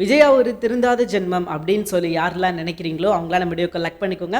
விஜயா ஒரு திருந்தாத ஜென்மம் அப்படின்னு சொல்லி யாரெல்லாம் நினைக்கிறீங்களோ அவங்களாம் நம்ம வீடியோ கலெக்ட் பண்ணிக்கோங்க.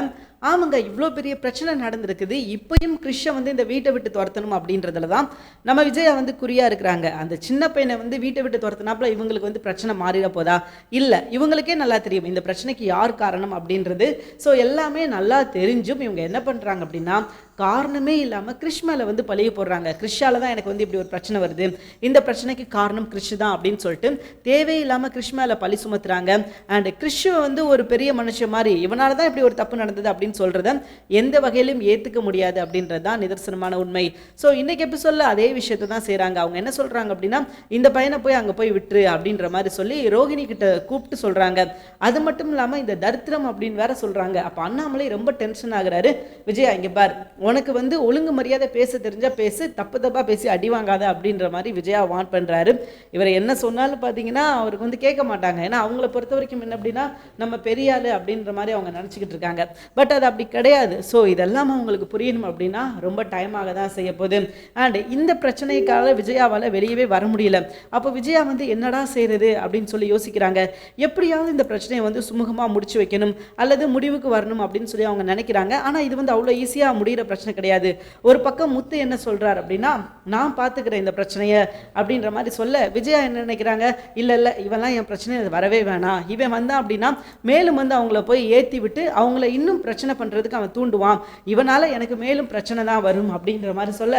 ஆமாங்க இவ்வளோ பெரிய பிரச்சனை நடந்திருக்குது. இப்பயும் கிறிஷை வந்து இந்த வீட்டை விட்டு துரத்தணும் அப்படின்றதுல தான் நம்ம விஜயா வந்து குறியாக இருக்கிறாங்க. அந்த சின்ன பையனை வந்து வீட்டை விட்டு துரத்தினாப்புல இவங்களுக்கு வந்து பிரச்சனை மாறிட போதா? இல்லை இவங்களுக்கே நல்லா தெரியும். இந்த பிரச்சனைக்கு யார் காரணம் அப்படின்றது. ஸோ எல்லாமே நல்லா தெரிஞ்சும் இவங்க என்ன பண்ணுறாங்க அப்படின்னா காரணமே இல்லாமல் கிறிஷ் வந்து பழிய போடுறாங்க. கிறிஷால தான் எனக்கு வந்து இப்படி ஒரு பிரச்சனை வருது. இந்த பிரச்சனைக்கு காரணம் கிறிஷ் தான் அப்படின்னு சொல்லிட்டு தேவையில்லாமல் கிறிஷ் பழி சுமத்துறாங்க. அண்ட் கிறிஷ் வந்து ஒரு பெரிய மனுஷன் மாதிரி இவனால தான் இப்படி ஒரு தப்பு நடந்தது அப்படின்னு சொல்கிறத எந்த வகையிலும் ஏற்றுக்க முடியாது அப்படின்றது தான் நிதர்சனமான உண்மை. ஸோ இன்னைக்கு எபிசோடில் அதே விஷயத்தை தான் செய்கிறாங்க அவங்க என்ன சொல்கிறாங்க அப்படின்னா இந்த பையனை போய் அங்கே போய் விட்டுரு அப்படின்ற மாதிரி சொல்லி ரோஹிணி கிட்ட கூப்பிட்டு சொல்கிறாங்க அது மட்டும் இல்லாமல் இந்த தரித்திரம் அப்படின்னு வேற சொல்கிறாங்க அப்போ அண்ணாமலை ரொம்ப டென்ஷன் ஆகுறாரு. விஜய் இங்கே பார் உனக்கு வந்து ஒழுங்கு மரியாதை பேச தெரிஞ்சால் பேசு தப்பு தப்பாக பேசி அடி வாங்காத அப்படின்ற மாதிரி விஜயா வான் பண்ணுறாரு இவர் என்ன சொன்னாலும் பார்த்தீங்கன்னா அவருக்கு வந்து கேட்க மாட்டாங்க. ஏன்னா அவங்கள பொறுத்த வரைக்கும் என்ன அப்படின்னா நம்ம பெரிய அப்படின்ற மாதிரி அவங்க நினச்சிக்கிட்டு இருக்காங்க. பட் அது அப்படி கிடையாது. ஸோ இதெல்லாம் அவங்களுக்கு புரியணும் அப்படின்னா ரொம்ப டைம் ஆக தான் செய்ய போகுது. அண்ட் இந்த பிரச்சனைக்காக விஜயாவால் வெளியவே வர முடியல. அப்போ விஜயா வந்து என்னடா செய்கிறது அப்படின்னு சொல்லி யோசிக்கிறாங்க. எப்படியாவது இந்த பிரச்சனையை வந்து சுமூகமாக முடிச்சு வைக்கணும். அல்லது முடிவுக்கு வரணும் அப்படின்னு சொல்லி அவங்க நினைக்கிறாங்க. ஆனால் இது வந்து அவ்வளோ ஈஸியாக முடிகிற பிரச்சனை கிடையாது. ஒரு பக்கம் முத்து என்ன சொல்கிறார் அப்படின்னா நான் பார்த்துக்கிறேன் இந்த பிரச்சனையை அப்படின்ற மாதிரி சொல்ல விஜயா என்ன நினைக்கிறாங்க? இல்லை இல்லை இவெல்லாம் என் பிரச்சனை வரவே வேணாம். இவன் வந்தான் அப்படின்னா மேலும் வந்து அவங்கள போய் ஏற்றி விட்டு அவங்கள இன்னும் பிரச்சனை பண்ணுறதுக்கு அவன் தூண்டுவான். இவனால் எனக்கு மேலும் பிரச்சனை தான் வரும் அப்படின்ற மாதிரி சொல்ல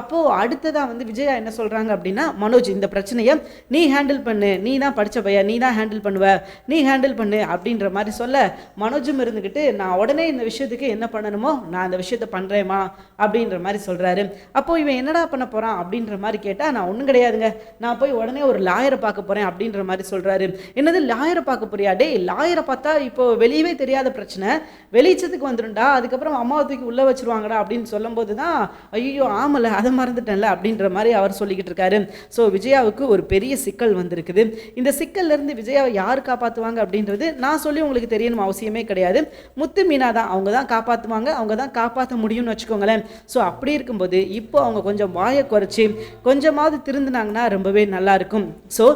அப்போது அடுத்ததாக வந்து விஜயா என்ன சொல்கிறாங்க அப்படின்னா மனோஜ் இந்த பிரச்சனையை நீ ஹேண்டில் பண்ணு. நீ தான் படித்த பையன். நீ தான் ஹேண்டில் பண்ணுவ. நீ ஹேண்டில் பண்ணு அப்படின்ற மாதிரி சொல்ல மனோஜும் இருந்துக்கிட்டு நான் உடனே இந்த விஷயத்துக்கு என்ன பண்ணணுமோ நான் அந்த விஷயத்தை பண்ணுறேன் பண்ணுறேம்மா அப்படின்ற மாதிரி சொல்கிறாரு அப்போது இவன் என்னடா பண்ண போகிறான் அப்படின்ற மாதிரி கேட்டால் நான் ஒன்றும் கிடையாதுங்க. நான் போய் உடனே ஒரு லாயரை பார்க்க போகிறேன் அப்படின்ற மாதிரி சொல்கிறாரு என்னது லாயரை பார்க்க போறியா? டேய் லாயரை பார்த்தா இப்போ வெளியவே தெரியாத பிரச்சனை. வெளிச்சத்துக்கு வந்துடும்டா அதுக்கப்புறம் அம்மாவை தூக்கி உள்ளே வச்சிருவாங்கடா அப்படின்னு சொல்லும்போது தான் ஐயோ ஆமல அதை மறந்துட்டேன்ல அப்படின்ற மாதிரி அவர் சொல்லிக்கிட்டு இருக்காரு. ஸோ விஜயாவுக்கு ஒரு பெரிய சிக்கல் வந்திருக்குது. இந்த சிக்கல்ல இருந்து விஜயாவை யார் காப்பாற்றுவாங்க அப்படின்றது நான் சொல்லி உங்களுக்கு தெரியணும் அவசியமே கிடையாது. முத்து மீனா தான். அவங்க தான் காப்பாற்றுவாங்க அவங்க தான் காப்பாற்ற இருக்குன்னு வச்சுக்கோங்களேன். ஸோ அப்படி இருக்கும்போது இப்போ அவங்க கொஞ்சம் வாயை குறைச்சி கொஞ்சமாவது திருந்தினாங்கன்னா ரொம்பவே நல்லாயிருக்கும் ஸோ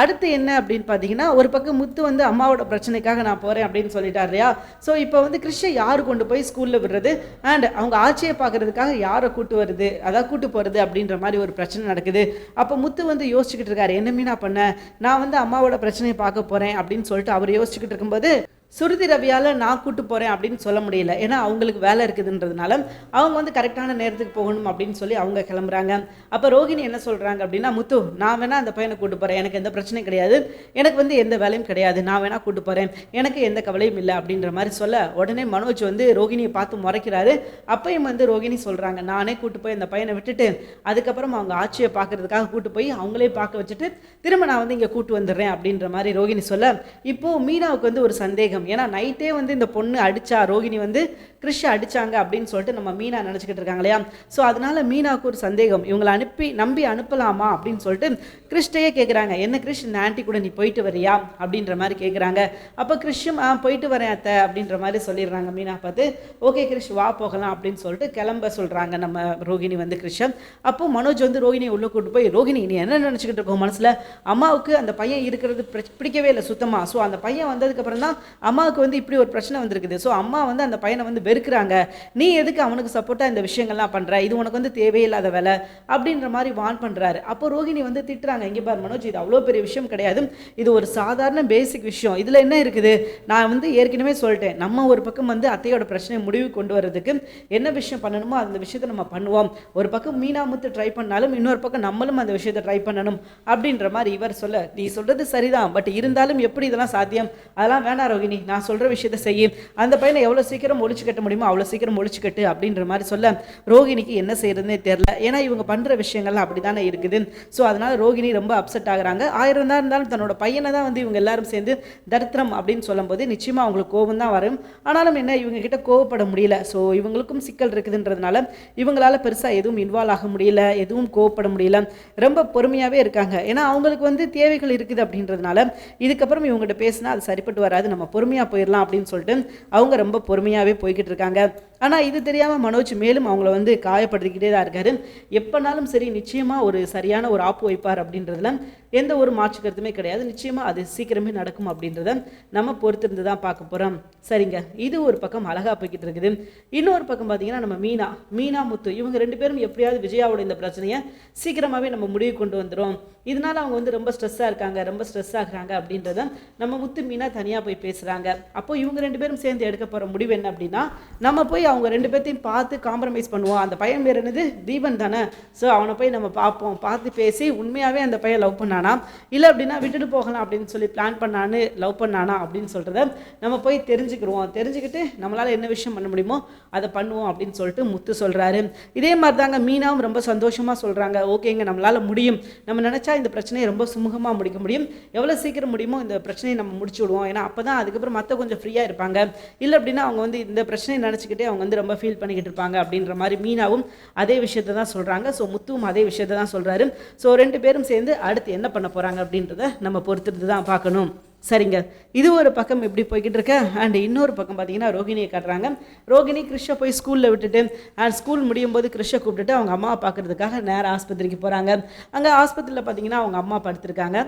அடுத்து என்ன அப்படின்னு பார்த்தீங்கன்னா ஒரு பக்கம் முத்து வந்து அம்மாவோட பிரச்சனைக்காக நான் போகிறேன் அப்படின்னு சொல்லிட்டார் இல்லையா? ஸோ இப்போ வந்து கிறிஷை யார் கொண்டு போய் ஸ்கூலில் விடுறது? அண்ட் அவங்க ஆட்சியை பார்க்கறதுக்காக யாரை கூட்டு வருது? அதான் கூட்டு போகிறது அப்படின்ற மாதிரி ஒரு பிரச்சனை நடக்குது. அப்போ முத்து வந்து யோசிச்சுக்கிட்டு இருக்காரு என்ன மீனா பண்ண? நான் வந்து அம்மாவோட பிரச்சனையை பார்க்க போகிறேன் அப்படின்னு சொல்லிட்டு அவர் யோசிச்சுக்கிட்டு இருக்கும்போது சுருதி ரவியால் நான் கூட்டு போகிறேன் அப்படின்னு சொல்ல முடியல. ஏன்னா அவங்களுக்கு வேலை இருக்குதுன்றதுனால அவங்க வந்து கரெக்டான நேரத்துக்கு போகணும் அப்படின்னு சொல்லி அவங்க கிளம்புறாங்க. அப்போ ரோகிணி என்ன சொல்கிறாங்க அப்படின்னா முத்து நான் வேணால் அந்த பையனை கூட்டு போகிறேன் எனக்கு எந்த பிரச்சனையும் கிடையாது. எனக்கு வந்து எந்த வேலையும் கிடையாது. நான் வேணால் கூட்டு போகிறேன் எனக்கு எந்த கவலையும் இல்லை. அப்படின்ற மாதிரி சொல்ல உடனே மனோஜ் வந்து ரோகிணியை பார்த்து முறைக்கிறாரு. அப்பையும் வந்து ரோகிணி சொல்கிறாங்க நானே கூட்டு போய் அந்த பையனை விட்டுட்டு அதுக்கப்புறம் அவங்க ஆட்சியை பார்க்கறதுக்காக கூட்டு போய் அவங்களே பார்க்க வச்சுட்டு திரும்ப நான் வந்து இங்கே கூட்டு வந்துடுறேன். அப்படின்ற மாதிரி ரோகிணி சொல்ல இப்போது மீனாவுக்கு வந்து ஒரு சந்தேகம். ஏன்னா நைட்டே வந்து இந்த பொண்ணு அடித்தா ரோகிணி வந்து கிறிஷ் அடித்தாங்க அப்படின்னு சொல்லிட்டு நம்ம மீனா நினச்சிக்கிட்டு இருக்காங்க இல்லையா? ஸோ அதனால மீனாவுக்கு ஒரு சந்தேகம். இவங்களை அனுப்பி நம்பி அனுப்பலாமா அப்படின்னு சொல்லிட்டு கிறிஷ்டையே கேட்குறாங்க என்ன கிறிஷ் இந்த ஆன்ட்டி கூட நீ போயிட்டு வரியா? அப்படின்ற மாதிரி கேட்குறாங்க அப்போ கிறிஷும் ஆ போயிட்டு வரேன் அத்தை அப்படின்ற மாதிரி சொல்லிடுறாங்க மீனா பார்த்து. ஓகே கிறிஷ் வா போகலாம் அப்படின்னு சொல்லிட்டு கிளம்ப சொல்கிறாங்க நம்ம ரோகிணி வந்து கிறிஷம் அப்போ மனோஜ் வந்து ரோகிணியை உள்ளே கூட்டு போய் ரோகிணி நீ என்ன நினச்சிக்கிட்டு இருக்கோம் மனசில்? அம்மாவுக்கு அந்த பையன் இருக்கிறது பிடிக்கவே இல்லை சுத்தமாக ஸோ அந்த பையன் வந்ததுக்கப்புறம் தான் அம்மாவுக்கு வந்து இப்படி ஒரு பிரச்சனை வந்திருக்குது. ஸோ அம்மா வந்து அந்த பையனை வந்து வெறுக்கிறாங்க. நீ எதுக்கு அவனுக்கு சப்போர்ட்டாக இந்த விஷயங்கள்லாம் பண்ணுற இது உனக்கு வந்து தேவையில்லாத வேலை அப்படின்ற மாதிரி வான் பண்ணுறாரு அப்போ ரோஹிணி வந்து திட்டுறாங்க. இங்கே பார் மனோஜ் இது அவ்வளோ பெரிய விஷயம் கிடையாது. இது ஒரு சாதாரண பேசிக் விஷயம். இதில் என்ன இருக்குது? நான் வந்து ஏற்கனவே சொல்லிட்டேன். நம்ம ஒரு பக்கம் வந்து அத்தையோட பிரச்சனையை முடிவு கொண்டு வர்றதுக்கு என்ன விஷயம் பண்ணணுமோ அந்த விஷயத்தை நம்ம பண்ணுவோம். ஒரு பக்கம் மீனா முத்து ட்ரை பண்ணாலும் இன்னொரு பக்கம் நம்மளும் அந்த விஷயத்தை ட்ரை பண்ணணும் அப்படின்ற மாதிரி இவர் சொல்ல நீ சொல்கிறது சரிதான் பட் இருந்தாலும் எப்படி இதெல்லாம் சாத்தியம்? அதெல்லாம் வேணாம் ரோகிணி. நான் சொல்கிற விஷயத்த செய்யும் அந்த பையனை எவ்வளோ சீக்கிரம் ஒழிச்சு கட்ட முடியுமோ அவ்வளோ சீக்கிரம் ஒழிச்சு கட்டு அப்படின்ற மாதிரி சொல்ல ரோகிணிக்கு என்ன செய்யறதுனே தெரில ஏன்னா இவங்க பண்ணுற விஷயங்கள்லாம் அப்படி தானே இருக்குது. ஸோ அதனால் ரோகிணி ரொம்ப அப்செட் ஆகுறாங்க. ஆயிரம் தான் இருந்தாலும் தன்னோட பையனை தான் வந்து இவங்க எல்லாரும் சேர்ந்து தரித்திரம் அப்படின்னு சொல்லும்போது நிச்சயமாக அவங்களுக்கு கோபம் தான் வரும். ஆனாலும் என்ன இவங்க கிட்ட கோவப்பட முடியல. ஸோ இவங்களுக்கும் சிக்கல் இருக்குதுன்றதுனால இவங்களால பெருசாக எதுவும் இன்வால்வ் ஆக முடியல எதுவும் கோவப்பட முடியல. ரொம்ப பொறுமையாகவே இருக்காங்க. ஏன்னா அவங்களுக்கு வந்து தேவைகள் இருக்குது அப்படின்றதுனால இதுக்கப்புறம் இவங்ககிட்ட பேசினா அது சரிப்பட்டு வராது. நம்ம பொறுமை பொறுமையாக போயிடலாம் அப்படின்னு சொல்லிட்டு அவங்க ரொம்ப பொறுமையாகவே போய்கிட்டு இருக்காங்க. ஆனால் இது தெரியாமல் மனோஜ் மேலும் அவங்கள வந்து காயப்படுத்திக்கிட்டே தான் இருக்காரு. எப்போனாலும் சரி நிச்சயமாக ஒரு சரியான ஒரு ஆப்பு வைப்பார் அப்படின்றதுல எந்த ஒரு மாற்று கருத்துமே கிடையாது. நிச்சயமாக அது சீக்கிரமே நடக்கும் அப்படின்றத நம்ம பொறுத்திருந்து தான் பார்க்க போகிறோம் சரிங்க. இது ஒரு பக்கம் அழகாக போய்கிட்டு இருக்குது. இன்னொரு பக்கம் பார்த்தீங்கன்னா நம்ம மீனா மீனா முத்து இவங்க ரெண்டு பேரும் எப்படியாவது விஜயாவோட இந்த பிரச்சனையை சீக்கிரமாகவே நம்ம முடிவு கொண்டு வந்துடும் இதனால அவங்க வந்து ரொம்ப ஸ்ட்ரெஸ்ஸாக இருக்காங்க ரொம்ப ஸ்ட்ரெஸ் ஆகுறாங்க அப்படின்றத நம்ம முத்து மீனா தனியாக போய் பேசுகிறாங்க அப்போ இவங்க ரெண்டு பேரும் சேர்ந்து எடுக்க போகிற முடிவு என்ன அப்படின்னா நம்ம போய் அவங்க ரெண்டு பேர்த்தையும் பார்த்து காம்ப்ரமைஸ் பண்ணுவோம் அந்த பையன் பேர் என்னது? தீபன் தானே. ஸோ அவனை போய் நம்ம பார்ப்போம். பார்த்து பேசி உண்மையாகவே அந்த பையன் லவ் பண்ணானா? இல்லை அப்படின்னா விட்டுட்டு போகலாம் அப்படின்னு சொல்லி பிளான் பண்ணான்னு லவ் பண்ணானா அப்படின்னு சொல்கிறத நம்ம போய் தெரிஞ்சுக்கிடுவோம் தெரிஞ்சுக்கிட்டு நம்மளால் என்ன விஷயம் பண்ண முடியுமோ அதை பண்ணுவோம் அப்படின்னு சொல்லிட்டு முத்து சொல்கிறாரு இதே மாதிரி தாங்க மீனாவும் ரொம்ப சந்தோஷமாக சொல்கிறாங்க ஓகேங்க நம்மளால் முடியும். நம்ம நினச்சா இந்த பிரச்சனையை ரொம்ப சுமூகமாக முடிக்க முடியும். எவ்வளோ சீக்கிரம் முடியுமோ இந்த பிரச்சனையை நம்ம முடிச்சு விடுவோம். ஏன்னா அப்போ தான் அதுக்கப்புறம் மற்ற கொஞ்சம் ஃப்ரீயாக இருப்பாங்க. இல்லை அப்படின்னா அவங்க வந்து இந்த பிரச்சனையை நினச்சிக்கிட்டே அவங்க வந்து ரொம்ப ஃபீல் பண்ணிக்கிட்டு இருப்பாங்க அப்படின்ற மாதிரி மீனாவும் அதே விஷயத்தை தான் சொல்கிறாங்க ஸோ முத்துவும் அதே விஷயத்தை தான் சொல்கிறாரு ஸோ ரெண்டு பேரும் சேர்ந்து அடுத்து என்ன பண்ண போகிறாங்க அப்படின்றத நம்ம பொறுத்திருந்து தான் பார்க்கணும். சரிங்க. இது ஒரு பக்கம் இப்படி போய்கிட்டு இருக்க. அண்ட் இன்னொரு பக்கம் பார்த்தீங்கன்னா ரோகிணியை காட்டுறாங்க. ரோகிணி கிருஷ்ணை போய் ஸ்கூலில் விட்டுட்டு அண்ட் ஸ்கூல் முடியும் போது கிருஷ்ணை கூப்பிட்டுட்டு அவங்க அம்மா பார்க்குறதுக்காக நேராக ஆஸ்பத்திரிக்கு போகிறாங்க அங்கே ஆஸ்பத்திரியில் பார்த்தீங்கன்னா அவங்க அம்மா படுத்திருக்காங்க.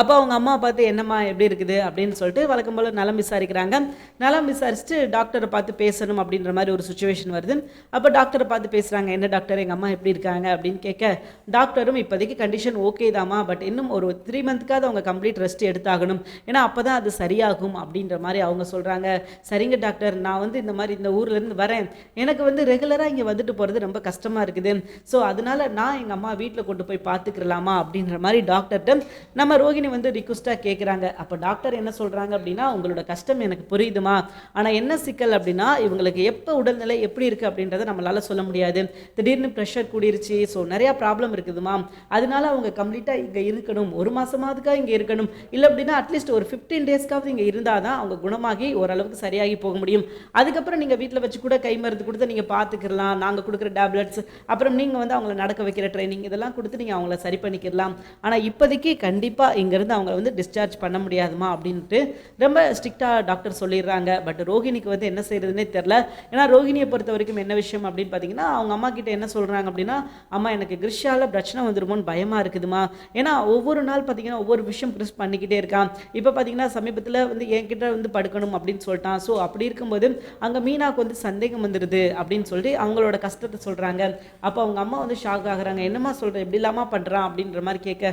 அப்போ அவங்க அம்மா பார்த்து என்னம்மா எப்படி இருக்குது? அப்படின்னு சொல்லிட்டு வழக்கம் போல் நலம் விசாரிக்கிறாங்க. நலம் விசாரிச்சுட்டு டாக்டரை பார்த்து பேசணும் அப்படின்ற மாதிரி ஒரு சுச்சுவேஷன் வருது. அப்போ டாக்டரை பார்த்து பேசுகிறாங்க என்ன டாக்டர் எங்கள் அம்மா எப்படி இருக்காங்க? அப்படின்னு கேட்க டாக்டரும் இப்போதைக்கு கண்டிஷன் ஓகே தாம்மா பட் இன்னும் ஒரு த்ரீ மந்த்துக்காவது அவங்க கம்ப்ளீட் ரெஸ்ட் எடுத்தாகணும். ஏன்னா அப்போ தான் அது சரியாகும் அப்படின்ற மாதிரி அவங்க சொல்கிறாங்க சரிங்க டாக்டர் நான் வந்து இந்த மாதிரி இந்த ஊர்லேருந்து வரேன். எனக்கு வந்து ரெகுலராக இங்கே வந்துட்டு போகிறது ரொம்ப கஷ்டமாக இருக்குது. ஸோ அதனால நான் எங்கள் அம்மா வீட்டில் கொண்டு போய் பார்த்துக்கிறலாமா? அப்படின்ற மாதிரி டாக்டர்கிட்ட நம்ம ரோகிணி வந்து ரிக்வஸ்ட்டாக கேட்குறாங்க அப்போ டாக்டர் என்ன சொல்கிறாங்க அப்படின்னா உங்களோட கஷ்டம் எனக்கு புரியுதுமா? ஆனால் என்ன சிக்கல் அப்படின்னா இவங்களுக்கு எப்போ உடல்நிலை எப்படி இருக்குது அப்படின்றத நம்மளால சொல்ல முடியாது. திடீர்னு ப்ரெஷர் கூடிருச்சு. ஸோ நிறையா ப்ராப்ளம் இருக்குதுமா அதனால அவங்க கம்ப்ளீட்டாக இங்கே இருக்கணும். ஒரு மாதமாவதுக்காக இங்கே இருக்கணும். இல்லை அப்படின்னா அட்லீஸ்ட் ஒரு ஃபிஃப்டீன் டேஸ்க்காவது இங்கே இருந்தால் தான் அவங்க குணமாகி ஓரளவுக்கு சரியாகி போக முடியும். அதுக்கப்புறம் நீங்கள் வீட்டில் வச்சு கூட கை மருந்து கொடுத்து நீங்கள் பார்த்துக்கலாம் நாங்கள் கொடுக்குற டேப்லெட்ஸ் அப்புறம் நீங்கள் வந்து அவங்கள நடக்க வைக்கிற ட்ரைனிங் இதெல்லாம் கொடுத்து நீங்கள் அவங்கள சரி பண்ணிக்கலாம். ஆனால் இப்போதைக்கு கண்டிப்பாக இங்கேருந்து அவங்கள வந்து டிஸ்சார்ஜ் பண்ண முடியாதுமா அப்படின்ட்டு ரொம்ப ஸ்ட்ரிக்டாக டாக்டர் சொல்லிடுறாங்க. பட் ரோஹிணிக்கு வந்து என்ன செய்கிறதுனே தெரில ஏன்னா ரோஹிணியை பொறுத்த வரைக்கும் என்ன விஷயம் அப்படின்னு பார்த்தீங்கன்னா அவங்க அம்மா கிட்ட என்ன சொல்கிறாங்க அப்படின்னா அம்மா எனக்கு கிறிஷால பிரச்சனை வந்துருமோன்னு பயமாக இருக்குதுமா? ஏன்னா ஒவ்வொரு நாள் பார்த்தீங்கன்னா ஒவ்வொரு விஷயம் கிறிஸ் பண்ணிக்கிட்டே இருக்கான். இப்போ பார்த்தீங்கன்னா சமீபத்தில் வந்து என்கிட்ட வந்து படுக்கணும் அப்படின்னு சொல்லிட்டான். ஸோ அப்படி இருக்கும்போது அங்கே மீனாவுக்கு வந்து சந்தேகம் வந்துடுது அப்படின்னு சொல்லிட்டு அவங்களோட கஷ்டத்தை சொல்கிறாங்க அப்போ அவங்க அம்மா வந்து ஷாக் ஆகுறாங்க. என்னம்மா சொல்கிற இப்படி இல்லாமல் பண்ணுறான் அப்படின்ற மாதிரி கேட்க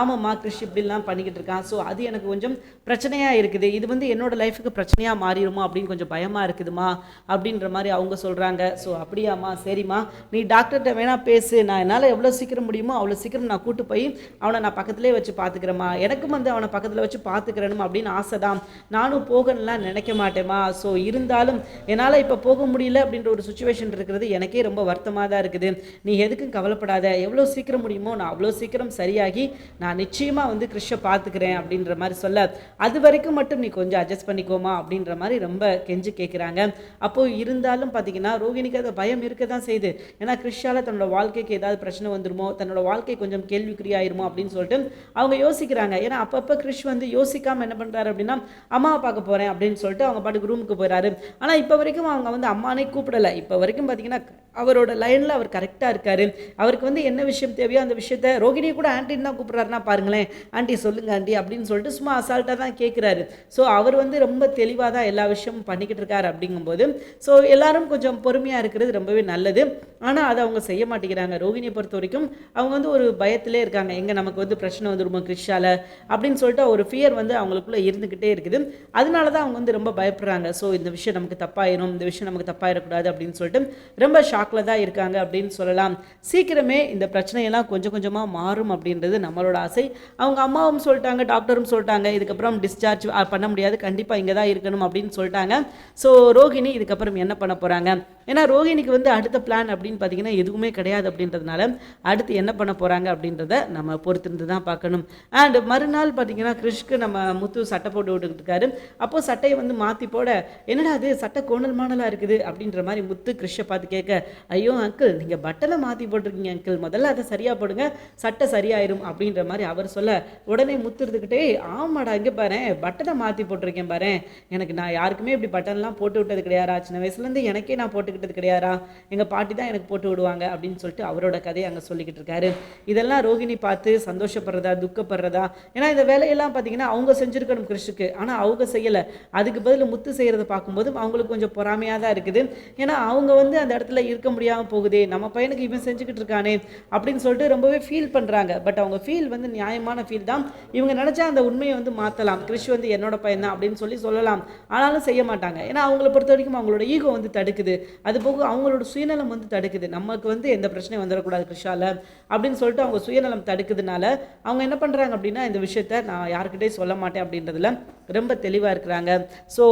ஆமாம்மா கிறிஷ் இப்படிலாம் பண்ணிக்கிட்டு இருக்கான். ஸோ அது எனக்கு கொஞ்சம் பிரச்சனையாக இருக்குது. இது வந்து என்னோட லைஃபுக்கு பிரச்சனையாக மாறிடுமா அப்படின்னு கொஞ்சம் பயமாக இருக்குதுமா? அப்படின்ற மாதிரி அவங்க சொல்கிறாங்க ஸோ அப்படியாம்மா சரிம்மா. நீ டாக்டர்கிட்ட வேணா பேசு. நான் என்னால் எவ்வளோ சீக்கிரம் முடியுமோ அவ்வளோ சீக்கிரம் நான் கூட்டு போய் அவனை நான் பக்கத்துலேயே வச்சு பார்த்துக்கிறேம்மா. எனக்கும் வந்து அவனை பக்கத்தில் வச்சு பார்த்துக்கிறணும் அப்படின்னு ஆசை தான் நானும் போகணும்லாம் நினைக்க மாட்டேம்மா. ஸோ இருந்தாலும் என்னால் இப்போ போக முடியல அப்படின்ற ஒரு சுச்சுவேஷன் இருக்கிறது எனக்கே ரொம்ப வருத்தமாக தான் இருக்குது. நீ எதுக்கும் கவலைப்படாத. எவ்வளோ சீக்கிரம் முடியுமோ நான் அவ்வளோ சீக்கிரம் சரியாகி நான் நிச்சயமாக வந்து கிறிஷை பார்த்துக்கிறேன் அப்படின்ற மாதிரி சொல்ல அது வரைக்கும் மட்டும் நீ கொஞ்சம் அட்ஜஸ்ட் பண்ணிக்கோமா? அப்படின்ற மாதிரி ரொம்ப கெஞ்சு கேட்குறாங்க அப்போது இருந்தாலும் பார்த்தீங்கன்னா ரோகிணிக்கு அது பயம் இருக்க தான் செய்யுது. ஏன்னா கிறிஷால தன்னோட வாழ்க்கைக்கு ஏதாவது பிரச்சனை வந்துருமோ தன்னோட வாழ்க்கை கொஞ்சம் கேள்விக்குறியாயிருமோ அப்படின்னு சொல்லிட்டு அவங்க யோசிக்கிறாங்க. ஏன்னா அப்பப்போ கிறிஷ் வந்து யோசிக்காமல் என்ன பண்ணுறாரு அப்படின்னா அம்மாவை பார்க்க போகிறேன் அப்படின்னு சொல்லிட்டு அவங்க பாட்டுக்கு ரூமுக்கு போயிறாரு. ஆனால் இப்போ வரைக்கும் அவங்க வந்து அம்மானே கூப்பிடலை. இப்போ வரைக்கும் பார்த்தீங்கன்னா அவரோட லைனில் அவர் கரெக்டாக இருக்காரு. அவருக்கு வந்து என்ன விஷயம் தேவையோ அந்த விஷயத்த ரோகிணியை கூட ஆண்டின்னு தான் கூப்பிட்றாருன்னா பாருங்களேன். ஆண்டி சொல்லுங்க ஆண்டி அப்படின்னு சொல்லிட்டு சும்மா அசால்ட்டாக தான் கேட்குறாரு ஸோ அவர் வந்து ரொம்ப தெளிவாக தான் எல்லா விஷயமும் பண்ணிக்கிட்டு இருக்காரு அப்படிங்கும்போது. ஸோ எல்லாரும் கொஞ்சம் பொறுமையாக இருக்கிறது ரொம்பவே நல்லது. ஆனால் அதை அவங்க செய்ய மாட்டேங்கிறாங்க. ரோகிணியை பொறுத்த வரைக்கும் அவங்க வந்து ஒரு பயத்திலே இருக்காங்க. எங்கே நமக்கு வந்து பிரச்சனை வந்துருமோ கிறிஷால அப்படின்னு சொல்லிட்டு ஒரு ஃபியர் வந்து அவங்களுக்குள்ளே இருந்துக்கிட்டே இருக்குது. அதனால தான் அவங்க வந்து ரொம்ப பயப்படுறாங்க. ஸோ இந்த விஷயம் நமக்கு தப்பாயிரும். இந்த விஷயம் நமக்கு தப்பாயிடக்கூடாது அப்படின்னு சொல்லிட்டு ரொம்ப ஷாக்கில் தான் இருக்காங்க அப்படின்னு சொல்லலாம். சீக்கிரமே இந்த பிரச்சனையெல்லாம் கொஞ்சம் கொஞ்சமாக மாறும் அப்படின்றது நம்மளோட ஆசை. அவங்க அம்மாவும் சொல்லிட்டாங்க டாக்டரும் சொல்லிட்டாங்க இதுக்கப்புறம் டிஸ்சார்ஜ் பண்ண முடியாது. கண்டிப்பாக இங்கே தான் இருக்கணும் அப்படின்னு சொல்லிட்டாங்க. ஸோ ரோகிணி இதுக்கப்புறம் என்ன பண்ண போகிறாங்க ஏன்னா ரோகிணிக்கு வந்து அடுத்த பிளான் அப்படின்னு பார்த்தீங்கன்னா எதுவுமே கிடையாது அப்படின்றதுனால அடுத்து என்ன பண்ண போகிறாங்க அப்படின்றத நம்ம பொறுத்திருந்து தான் பார்க்கணும். அண்ட் மறுநாள் பார்த்தீங்கன்னா கிறிஷ்க்கு நம்ம முத்து சட்டை போட்டு விட்டுக்கிட்டு இருக்காரு. அப்போது சட்டையை வந்து மாற்றி போட என்னடா அது சட்டை கோணல் மாணலாக இருக்குது? அப்படின்ற மாதிரி முத்து கிறிஷை பார்த்து கேட்க ஐயோ அங்கிள் நீங்கள் பட்டனை மாற்றி போட்டிருக்கீங்க அங்கிள் முதல்ல அதை சரியாக போடுங்க சட்டை சரியாயிரும். அப்படின்ற மாதிரி அவர் சொல்ல உடனே முத்து இருந்துக்கிட்டே ஆமாடா இங்கே பாரு பட்டனை மாற்றி போட்டிருக்கேன் பாரு. எனக்கு நான் யாருக்குமே இப்படி பட்டன்லாம் போட்டு விட்டது கிடையாதா சின்ன வயசுலேருந்து எனக்கே நான் போட்டுக்கிட்டது கிடையாதா எங்கள் பாட்டி தான் எனக்கு போட்டு விடுவாங்க அப்படின்னு சொல்லிட்டு அவரோட கதையை அங்கே சொல்லிக்கிட்டு இருக்காரு. இதெல்லாம் ரோகிணி பார்த்து சந்தோஷப்படுறதா துக்கப்படுறதா? ஏன்னா இந்த வேலையெல்லாம் பார்த்தீங்கன்னா அவங்க செஞ்சுருக்கணும் கிறிஷுக்கு ஆனால் அவங்க செய்யலை. அதுக்கு பதில் முத்து செய்கிறத பார்க்கும்போது அவங்களுக்கு கொஞ்சம் பொறாமையாக தான் இருக்குது. ஏன்னா அவங்க வந்து அந்த இடத்துல இருக்க முடியாமல் போகுதே நம்ம பையனுக்கு இவன் செஞ்சுக்கிட்டு இருக்கானே அப்படின்னு சொல்லிட்டு ரொம்பவே ஃபீல் பண்ணுறாங்க பட் அவங்க ஃபீல் வந்து நியாயமான ஃபீல் தான். இவங்க நினச்சா அந்த உண்மையை வந்து மாற்றலாம் கிறிஷ் வந்து என்னோட பையன் தான் அப்படின்னு சொல்லி சொல்லலாம். ஆனாலும் செய்ய மாட்டாங்க. ஏன்னா அவங்கள பொறுத்த வரைக்கும் அவங்களோட ஈகோ வந்து தடுக்குது. அது போக அவங்களோட சுயநலம் வந்து தடுக்குது. நமக்கு வந்து எந்த பிரச்சனையும் வந்துடக்கூடாது கிருஷாவில் அப்படின்னு சொல்லிட்டு அவங்க சுயநலம் தடுக்குதுனால அவங்க என்ன பண்ணுறாங்க அப்படின்னா இந்த விஷயத்த நான் யாருக்கிட்டே சொல்ல மாட்டேன் அப்படின்றதுல ரொம்ப தெளிவாக இருக்கிறாங்க. ஸோ